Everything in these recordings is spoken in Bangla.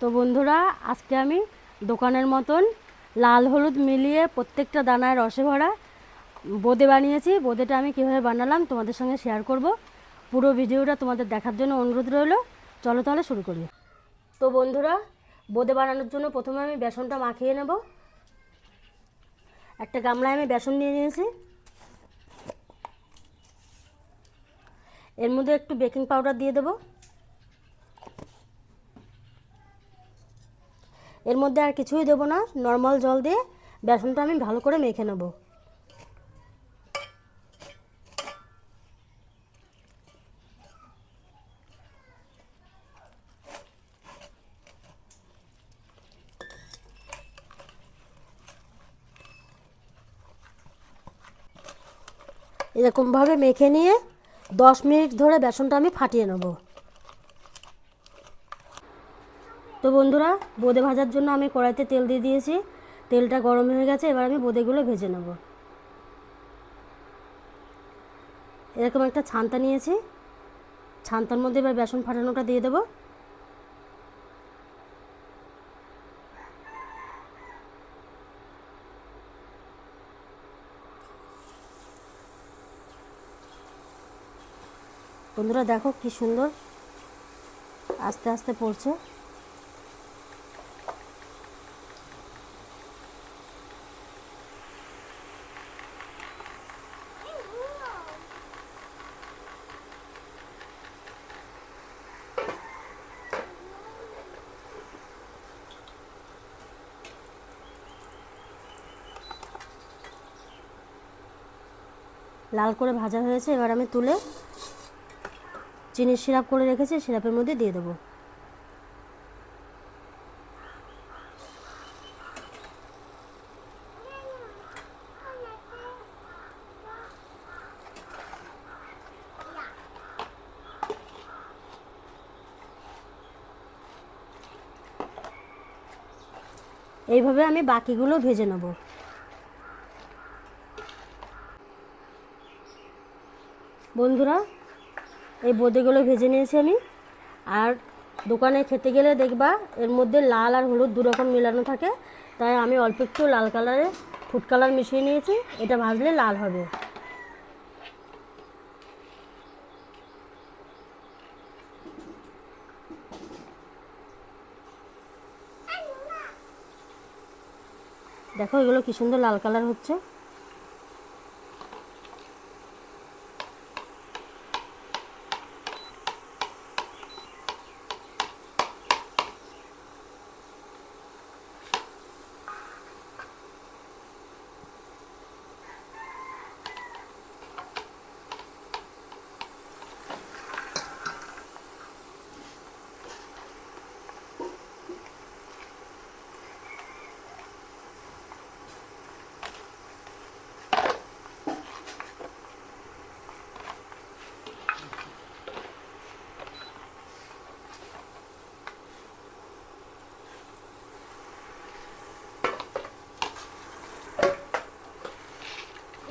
তো বন্ধুরা, আজকে আমি দোকানের মতন লাল হলুদ মিলিয়ে প্রত্যেকটা দানায় রসে ভরা বোঁদে বানিয়েছি। বোঁদেটা আমি কীভাবে বানালাম তোমাদের সঙ্গে শেয়ার করব। পুরো ভিডিওটা তোমাদের দেখার জন্য অনুরোধ রইল। চলো তাহলে শুরু করি। তো বন্ধুরা, বোঁদে বানানোর জন্য প্রথমে আমি বেসনটা মাখিয়ে নেব। একটা গামলায় আমি বেসন নিয়ে নিয়েছি। এর মধ্যে একটু বেকিং পাউডার দিয়ে দেবো। এর মধ্যে আর কিছুই দেবো না। নর্মাল জল দিয়ে বেসনটা আমি ভালো করে মেখে নেব। এরকমভাবে মেখে নিয়ে দশ মিনিট ধরে বেসনটা আমি ফাটিয়ে নেব। তো বন্ধুরা, বোঁদে ভাজার জন্য আমি কড়াইতে তেল দিয়ে দিয়েছি। তেলটা গরম হয়ে গেছে, এবার আমি বোঁদেগুলো ভেজে নেব। এরকম একটা ছান্তা নিয়েছি। ছান্তার মধ্যে এবার বেসন ফাটানোটা দিয়ে দেবো। বন্ধুরা, দেখো কি সুন্দর আস্তে আস্তে পড়ছে। লাল করে ভাজা হয়েছে, এবার আমি তুলে চিনির সিরাপ করে রেখেছি, সিরাপের মধ্যে দিয়ে দেবো। এইভাবে আমি বাকিগুলো ভেজে নেব। বন্ধুরা, এই বোঁদেগুলো ভেজে নিয়েছি আমি। আর দোকানে খেতে গেলে দেখবা, এর মধ্যে লাল আর হলুদ দু রকম মেলানো থাকে। তাই আমি অল্প একটু লাল কালারে ফুড কালার মিশিয়ে নিয়েছি। এটা ভাজলে লাল হবে। দেখো এগুলো কি সুন্দর লাল কালার হচ্ছে।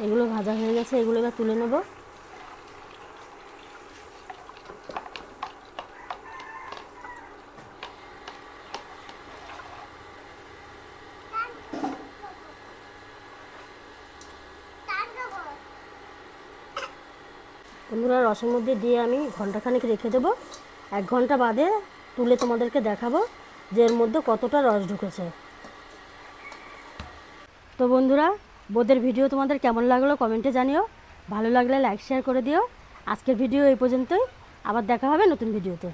এগুলো ভাজা হয়ে গেছে, এগুলো এবার তুলে নেব। বন্ধুরা, রসের মধ্যে দিয়ে আমি ঘন্টাখানেক রেখে দেবো। এক ঘণ্টা বাদে তুলে তোমাদেরকে দেখাবো যে এর মধ্যে কতটা রস ঢুকেছে। তো বন্ধুরা বোদের ভিডিও তোমাদের কেমন লাগল কমেন্টে জানিও। ভালো লাগলে লাইক শেয়ার করে দিও। আজকের ভিডিও এই পর্যন্তই। আবার দেখা হবে নতুন ভিডিওতে।